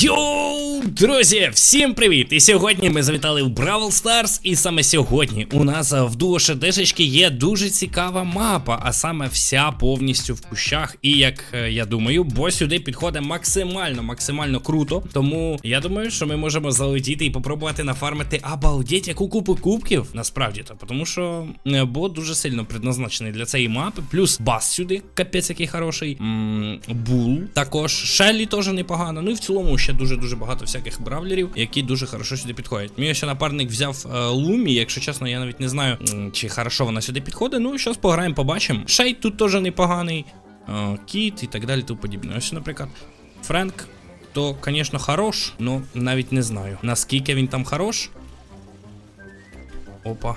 有。Друзі, всім привіт! І сьогодні ми завітали в Бравл Старс, і саме сьогодні у нас в дуо шедешечки є дуже цікава мапа, а саме вся повністю в кущах. І як е, я думаю, бо сюди підходить максимально, максимально круто. Тому я думаю, що ми можемо залетіти і попробувати нафармити обалдеть яку купу кубків. Насправді то, тому що е, бот дуже сильно предназначений для цієї мапи. Плюс бас сюди, капець який хороший. Бул також. Шеллі теж непогано. Ну і в цілому ще дуже-дуже багато всяких бравлерів, які дуже хорошо сюди підходять. Мій ще напарник взяв е, Лумі, якщо чесно, я навіть не знаю, чи хорошо вона сюди підходить. Ну, щось пограємо, побачимо. Шейд тут теж непоганий. е, Кіт і так далі, тому подібне. Ось, наприклад, Френк. То, звісно, хорош, але навіть не знаю, наскільки він там хорош. Опа.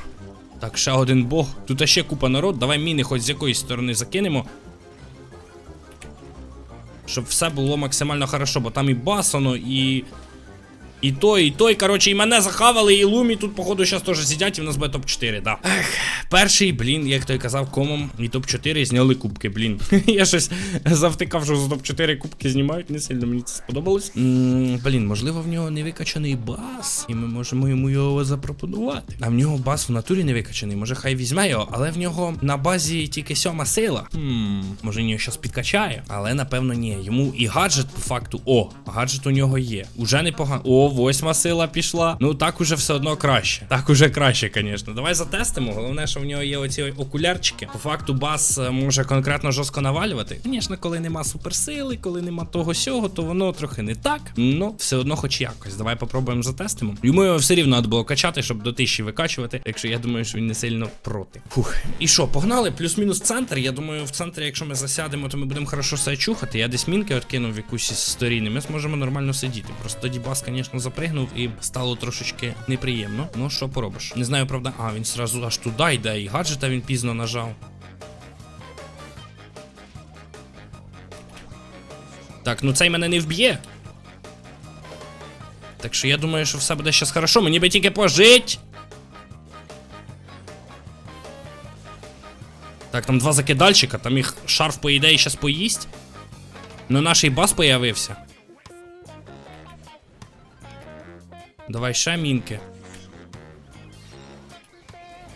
Так, ще один бог. Тут ще купа народ. Давай міни хоч з якоїсь сторони закинемо. Щоб все було максимально хорошо, бо там і басано, і. І той, і той, коротше, і мене захавали, і Лумі тут, походу, зараз теж сидять, і в нас буде топ-4, да. Ех, перший, блін, як той казав, комом і топ-4 зняли кубки, блін. Я щось завтикав, що за топ-4 кубки знімають, не сильно мені це сподобалось. Блін, можливо, в нього не викачаний бас, і ми можемо йому його запропонувати. А в нього бас в натурі не викачаний, може хай візьме його, але в нього на базі тільки сьома сила. Хм, може він його щас підкачає, але напевно ні. Йому і гаджет по факту. О, гаджет у нього є. Уже непогано. О, восьма сила пішла. Ну так уже все одно краще. Так уже краще, звісно. Давай затестимо. Головне, що в нього є оці окулярчики. По факту бас е, може конкретно жорстко навалювати. Звісно, коли нема суперсили, коли нема того сього, то воно трохи не так. Ну, все одно, хоч якось. Давай попробуємо затестимо. Йому його все рівно треба було качати, щоб до тисячі викачувати. Якщо я думаю, що він не сильно проти. Фух. І що, погнали? Плюс-мінус центр. Я думаю, в центрі, якщо ми засядемо, то ми будемо хорошо себе чухати. Я десь мінки откинув в якусь із сторін, і ми зможемо нормально сидіти. Просто тоді бас, звісно, запригнув і стало трошечки неприємно. Ну, що поробиш? Не знаю, правда. А, він сразу аж туди йде, і гаджета він пізно нажав. Так, ну цей мене не вб'є. Так що я думаю, що все буде зараз хорошо. Мені би тільки пожить. Так, там два закидальщика, там їх шарф, по ідеї, зараз поїсть. Ну наш бас появився. Давай ще мінки.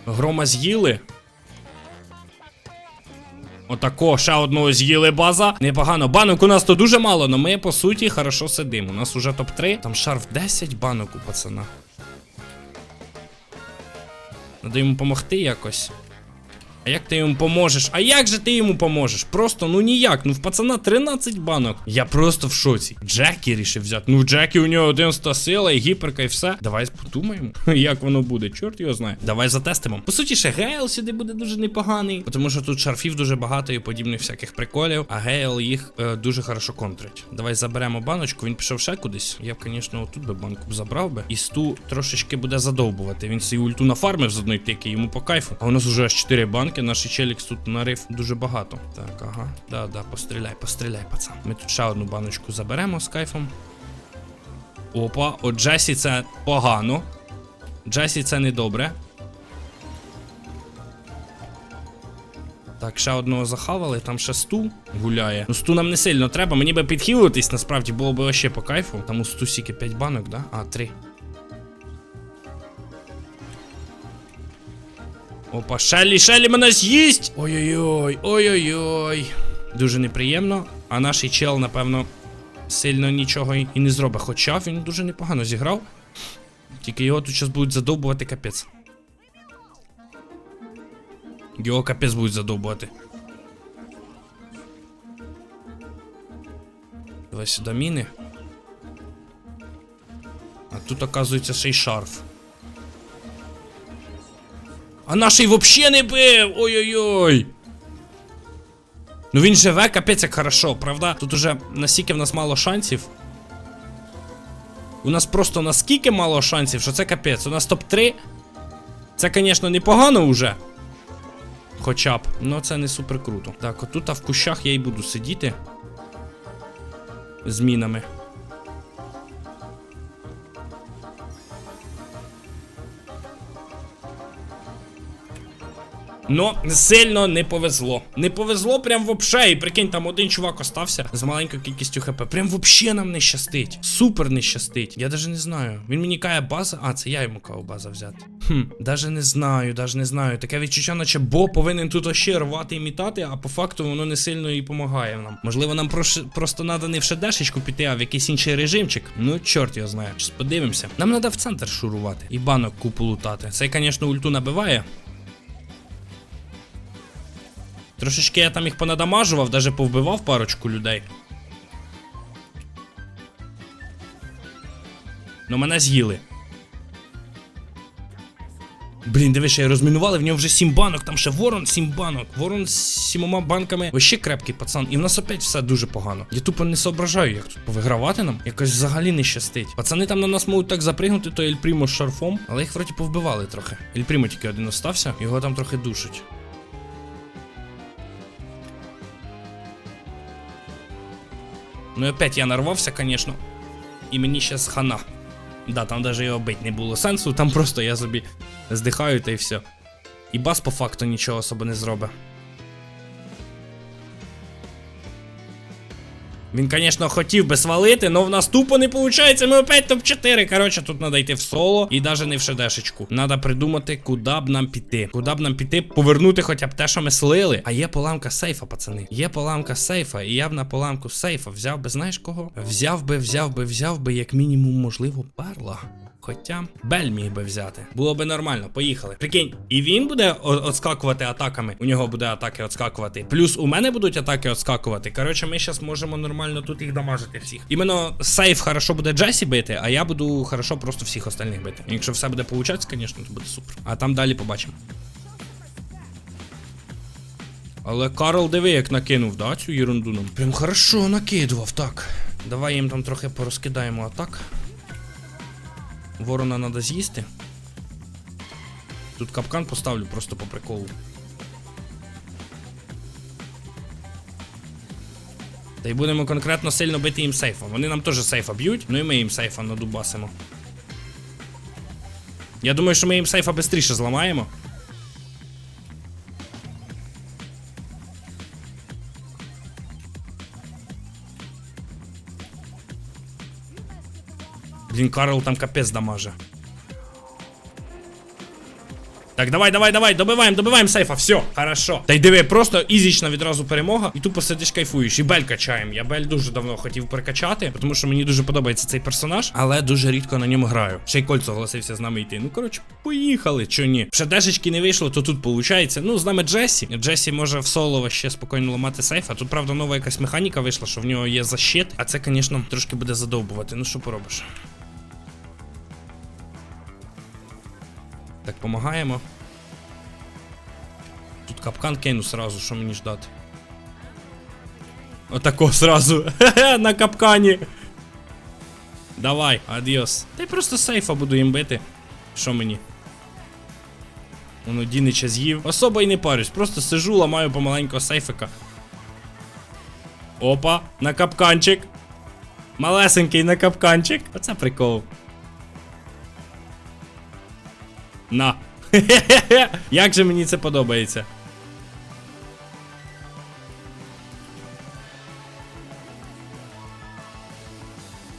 Грома з'їли. Отако, ще одного з'їли база. Непогано. Банок у нас то дуже мало, але ми по суті хорошо сидимо. У нас уже топ-3. Там шарф 10 банок у пацана. Надо йому допомогти якось. А як ти йому поможеш? А як же ти йому поможеш? Просто ну ніяк. Ну в пацана 13 банок. Я просто в шоці. Джекі рішив взяти. Ну Джекі у нього 11 сила і гіперка, і все. Давай подумаємо, як воно буде. Чорт його знає. Давай затестимо. По суті, ще Гейл сюди буде дуже непоганий, тому що тут шарфів дуже багато і подібних всяких приколів. А Гейл їх е, дуже хорошо контрить. Давай заберемо баночку. Він пішов ще кудись. Я б, звісно, отут би банку забрав би. І сту трошечки буде задовбувати. Він свою ульту нафармив з одної тики, йому по кайфу. А у нас уже аж 4 банки. Наш челікс тут нарив дуже багато. Так, ага. Да, да, постріляй, постріляй, пацан. Ми тут ще одну баночку заберемо з кайфом. Опа, от Джесі це погано. Джесі це недобре. Так, ще одного захавали, там ще сту гуляє. Ну, сту нам не сильно треба, мені би підхилитись, насправді було б ще по кайфу. Там у сту сіки 5 банок, да? А, 3. Опа, Шеллі, Шеллі мене з'їсть! Ой-ой-ой, ой-ой-ой. Дуже неприємно. А наш чел, напевно, сильно нічого і не зробить. Хоча він дуже непогано зіграв. Тільки його тут зараз будуть задовбувати капець. Його капець будуть задовбувати. Давай сюди міни. А тут, оказується, ще й шарф. А наший вообще не бив! Ой-ой-ой! Ну він живе, капець як хорошо, правда? Тут уже настільки в нас мало шансів. У нас просто наскільки мало шансів, що це капець. У нас топ-3. Це, звісно, непогано уже. Хоча б. Ну це не супер круто. Так, отут в кущах я і буду сидіти. З мінами. Но сильно не повезло. Не повезло прям вообще. І прикинь, там один чувак остався з маленькою кількістю хп. Прям вообще нам не щастить. Супер не щастить. Я даже не знаю. Він мені каже база. А, це я йому кажу база взяти. Хм, даже не знаю, даже не знаю. Таке відчуття, наче Бо повинен тут ще рвати і мітати, а по факту воно не сильно і допомагає нам. Можливо, нам прош... просто треба не в шедешечку піти, а в якийсь інший режимчик. Ну, чорт його знає. Щас подивимося. Нам треба в центр шурувати і банок купу лутати. Цей, звісно, ульту набиває. Трошечки я там їх понадамажував, даже повбивав парочку людей. Ну мене з'їли. Блін, диви, ще розмінували, в нього вже сім банок, там ще ворон сім банок. Ворон з сімома банками. Вообще крепкий пацан. І в нас опять все дуже погано. Я тупо не соображаю, як тут повигравати нам. Якось взагалі не щастить. Пацани там на нас можуть так запригнути, то Ельпрімо з шарфом, але їх вроді повбивали трохи. Ельпрімо тільки один остався, його там трохи душить. Ну і опять я нарвався, звісно. І мені щас хана. Да, там даже його бить не було сенсу, там просто я собі здихаю та й все. І бас по факту нічого особо не зробить. Він, звісно, хотів би свалити, але в нас тупо не виходить. Ми опять топ-4. Коротше, тут треба йти в соло і навіть не в шедешечку. Треба придумати, куди б нам піти. Куди б нам піти, повернути хоча б те, що ми слили. А є поламка сейфа, пацани. Є поламка сейфа, і я б на поламку сейфа взяв би, знаєш кого? Взяв би, взяв би, взяв би, як мінімум, можливо, перла. Хоча Бель міг би взяти. Було би нормально, поїхали. Прикинь, і він буде отскакувати атаками. У нього буде атаки отскакувати. Плюс у мене будуть атаки отскакувати. Коротше, ми зараз можемо нормально тут їх дамажити всіх. Іменно сейф хорошо буде Джесі бити, а я буду хорошо просто всіх остальних бити. Якщо все буде получатися, звісно, то буде супер. А там далі побачимо. Але Карл диви, як накинув, да, цю ерунду нам. Прям хорошо накидував, так. Давай їм там трохи порозкидаємо атак. Ворона треба з'їсти. Тут капкан поставлю просто по приколу. Та й будемо конкретно сильно бити їм сейфа. Вони нам теж сейфа б'ють, ну і ми їм сейфа надубасимо. Я думаю, що ми їм сейфа швидше зламаємо. Блін, Карл там капець дамаже. Так, давай, давай, давай, добиваємо, добиваємо сейфа, все, хорошо. Та й диви, просто ізічна відразу перемога, і тупо сидиш кайфуєш. І бель качаємо. Я бель дуже давно хотів прокачати, тому що мені дуже подобається цей персонаж, але дуже рідко на ньому граю. Ще й кольцо согласився з нами йти. Ну коротше, поїхали, чо ні. Ще дешечки не вийшло, то тут виходить. Ну, з нами Джесі. Джесі може в соло ще спокійно ламати сейф. А тут, правда, нова якась механіка вийшла, що в нього є защит. А це, звісно, трошки буде задовбувати. Ну що поробиш? Так, помагаємо. Тут капкан кейну сразу, що мені ждати. Отако сразу. На капкані. Давай, адіос. Та й просто сейфа буду їм бити. Що мені? Воно Дінича з'їв. Особо й не парюсь, просто сижу, ламаю помаленько сейфика. Опа, на капканчик. Малесенький на капканчик. Оце прикол. На. Як же мені це подобається.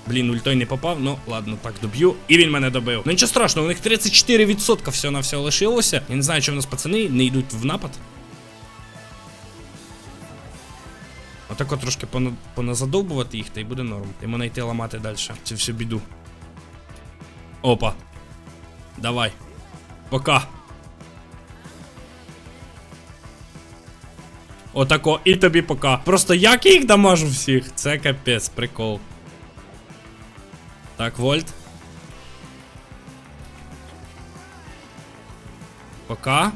Блін, ультой не попав, ну ладно, так доб'ю. І він мене добив. Ну нічого страшного, у них 34% всього на все лишилося. Я не знаю, чи в нас пацани не йдуть в напад. Отако трошки пона- поназадовбувати їх, та й буде норм. Та й мене йти ламати далі. Цю всю біду. Опа. Давай. Пока. Отако, і тобі пока. Просто як я їх дамажу всіх? Це капець, прикол. Так, вольт. Пока.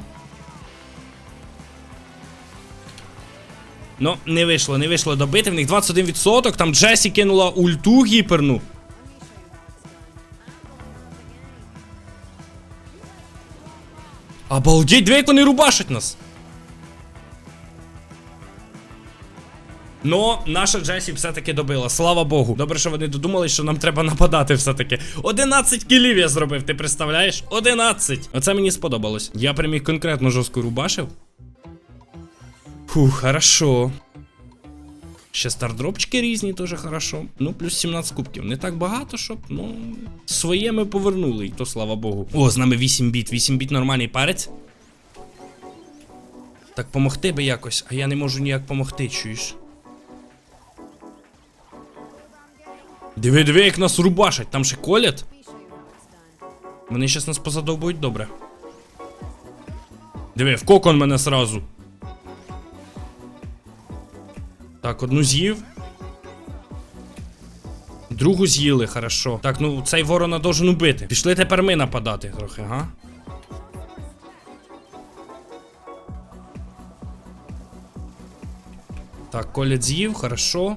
Ну, не вийшло, не вийшло добити. В них 21%. Там Джесі кинула ульту гіперну. Обалдеть, дві як вони рубашать нас. Но наша Джесі все-таки добила. Слава Богу. Добре, що вони додумали, що нам треба нападати все-таки. 11 кілів я зробив, ти представляєш? 11! Оце мені сподобалось. Я прям їх конкретно жорстко рубашив. Фух, хорошо. Ще стардропчики різні, теж хорошо. Ну, плюс 17 кубків. Не так багато, щоб, ну, своє ми повернули, і то слава Богу. О, з нами 8 біт. 8 біт нормальний парець. Так помогти би якось, а я не можу ніяк помогти, чуєш? Диви, диви, як нас рубашать, там ще колять. Вони щас нас позадовбують добре. Диви, в кокон мене сразу. Так, одну з'їв. Другу з'їли, хорошо. Так, ну цей ворона должен убити. Пішли тепер ми нападати трохи, га? Так, колять з'їв, хорошо.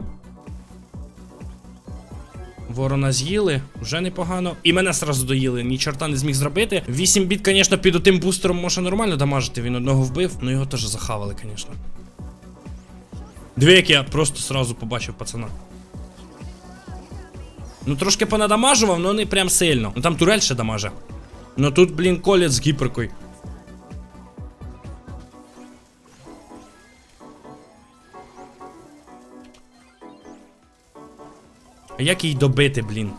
Ворона з'їли, вже непогано. І мене сразу доїли, ні чорта не зміг зробити. 8 біт, звісно, під отим бустером може нормально дамажити. Він одного вбив, ну його теж захавали, звісно. Як я просто сразу побачив пацана. Ну трошки понадамажував, але не прям сильно. Ну там турель ще дамаже. Ну тут, блін, колять з гіперкою. А як її добити, блін?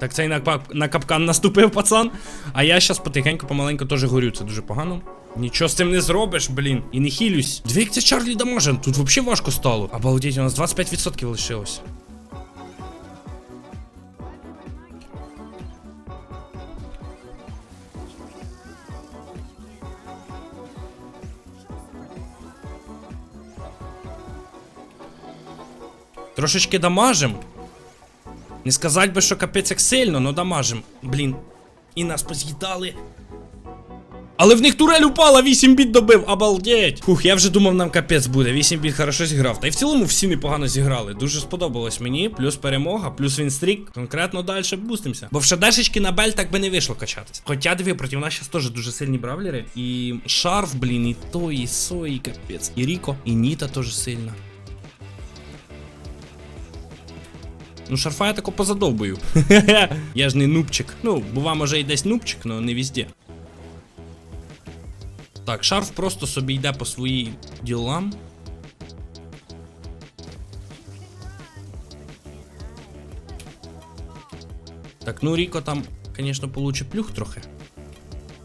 Так цей на, на капкан наступив пацан. А я щас потихеньку, помаленьку теж горю, це дуже погано. Нічого з цим не зробиш, блін. І не хілюсь. Це Чарлі дамаже, тут взагалі важко стало. Обалдеть, у нас 25% лишилось. Трошечки дамажим. Не сказать би, що капець як сильно, но дамажим. Блін. І нас поз'їдали. Але в них турель упала, 8 біт добив, обалдеть. Фух, я вже думав, нам капець буде. 8 біт хорошо зіграв. Та й в цілому всі непогано зіграли. Дуже сподобалось мені. Плюс перемога, плюс вінстрік. Конкретно далі бустимося. Бо в шадешечки на бель так би не вийшло качатись. Хоча диви, проти нас зараз теж дуже сильні бравлери. І шарф, блін, і то, і со, і капець. І Ріко, і Ніта теж сильна. Ну, шарфа я тако позадовбую. я ж не нубчик. Ну, бува, може і десь нубчик, але не везде. Так, шарф просто собі йде по своїм ділам. Так, ну Ріко там, звісно, получить плюх трохи.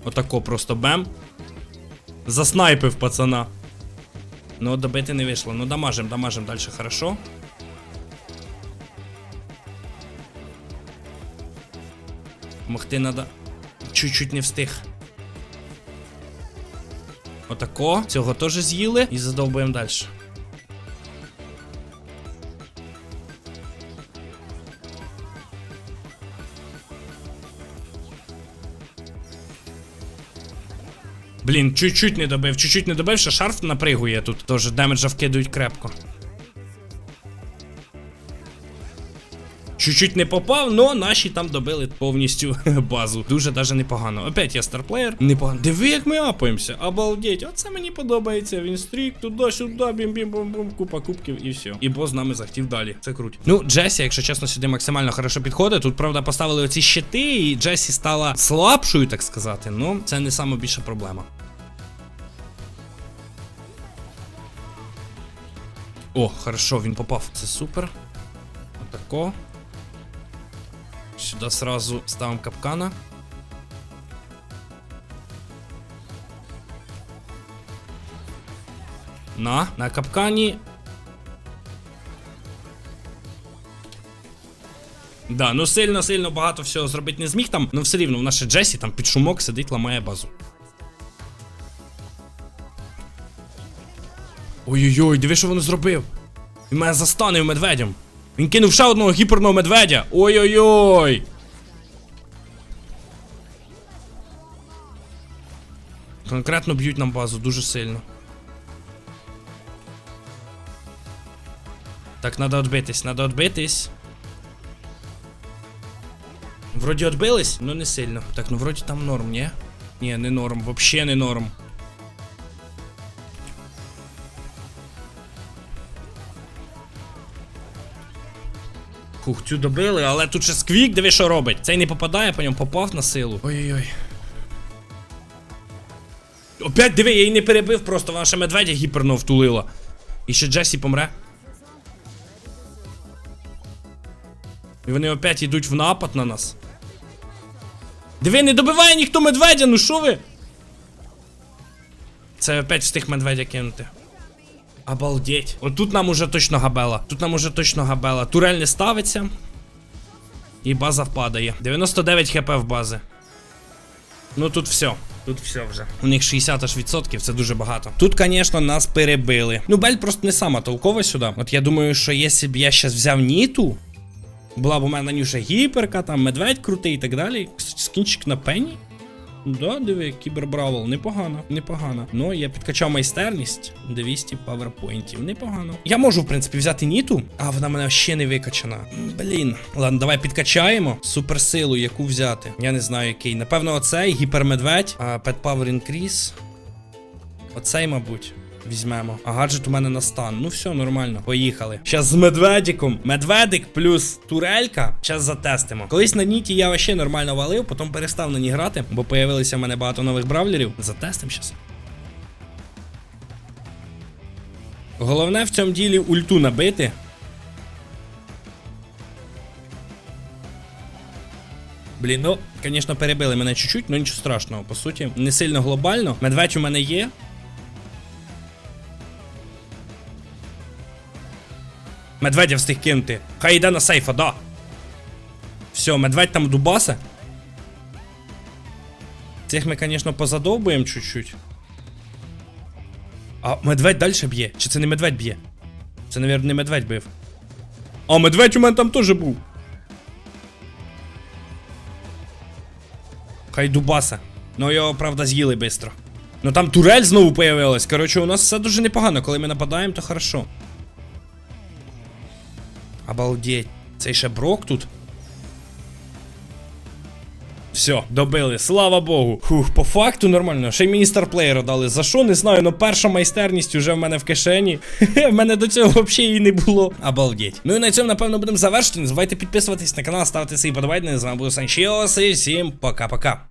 Отако просто бем. Заснайпив пацана. Ну, добити не вийшло. Ну, дамажим, дамажим далі хорошо. Могти надо. Чуть-чуть не встиг. Отако. Цього теж з'їли і задовбуємо далі. Блін, чуть-чуть не добив, чуть-чуть не добив, що шарф напригує тут. Тож демеджа вкидують крепко. Чуть-чуть не попав, но наші там добили повністю базу. Дуже даже непогано. Опять я старплеєр. Непогано. Диви, як ми апаємося. Обалдеть. Оце мені подобається. Він стрік, туди-сюди, бім-бім-бум-бум, купа кубків і все. І бос з нами захотів далі. Це круть. Ну, Джесі, якщо чесно, сюди максимально хорошо підходить. Тут, правда, поставили оці щити, і Джесі стала слабшою, так сказати. Ну, це не саме більша проблема. О, хорошо, він попав. Це супер. Отако. Сюда сразу ставим капкана. На, на капкані. Да, ну сильно-сильно багато всього зробити не зміг там, ну все рівно в наше Джесі там під шумок сидить, ламає базу. Ой-ой-ой, диви, що він зробив. Він мене застанив медведем. Він кинув ще одного гіперного медведя. Ой-ой-ой. Конкретно б'ють нам базу дуже сильно. Так, треба відбитись, треба відбитись. Вроді відбились, але не сильно. Так, ну вроді там норм, ні? Ні, не норм, вообще не норм. Хух, цю добили, але тут ще сквік, диви, що робить. Цей не попадає, по ньому попав на силу. Ой-ой-ой. Опять диви, я її не перебив, просто ваша медведя гіперно втулила. І ще Джесі помре. І вони опять йдуть в напад на нас. Диви, не добиває ніхто медведя, ну що ви? Це опять встиг медведя кинути. Обалдеть. От тут нам уже точно габела. Тут нам уже точно габела. Турель не ставиться. І база впадає. 99 хп в бази. Ну тут все. Тут все вже. У них 60 аж відсотків, це дуже багато. Тут, звісно, нас перебили. Ну, Бель просто не сама толкова сюди. От я думаю, що якщо б я зараз взяв Ніту, була б у мене нюша гіперка, там медведь крутий і так далі. Скінчик на пені. Да, диви, кібербравл, непогано, непогано. Ну, я підкачав майстерність 200 паверпойнтів. Непогано. Я можу, в принципі, взяти Ніту, а вона в мене ще не викачана. Блін. Ладно, давай підкачаємо. Суперсилу, яку взяти. Я не знаю, який. Напевно, оцей гіпермедведь, а Pet Power Increase. Оцей, мабуть. Візьмемо. А гаджет у мене на стан. Ну все, нормально. Поїхали. Щас з медведиком. Медведик плюс турелька. Щас затестимо. Колись на Ніті я вообще нормально валив, потім перестав на ній грати, бо появилися в мене багато нових бравлерів. Затестим щас. Головне в цьому ділі ульту набити. Блін, ну, звісно, перебили мене чуть-чуть, але нічого страшного. По суті, не сильно глобально. Медведь у мене є. Медведя встиг кинути. Хай йде на сейфа, да. Все, медведь там дубаса. Цих ми, звісно, позадовбуємо чуть-чуть. А медведь далі б'є? Чи це не медведь б'є? Це, мабуть, не медведь бив. А, медведь у мене там теж був. Хай дубаса. Ну його, правда, з'їли швидко. Ну там турель знову появилась. Коротше, у нас все дуже непогано. Коли ми нападаємо, то хорошо. Обалдеть. Цей ще брок тут. Все, добили, слава Богу. Фух, по факту нормально. Ще й мені старплеєра дали. За що, не знаю, але перша майстерність уже в мене в кишені. в мене до цього взагалі її не було. Обалдеть. Ну і на цьому, напевно, будемо завершити. Не забувайте підписуватись на канал, ставити свої подобайки. З вами був Санчіос і всім пока-пока.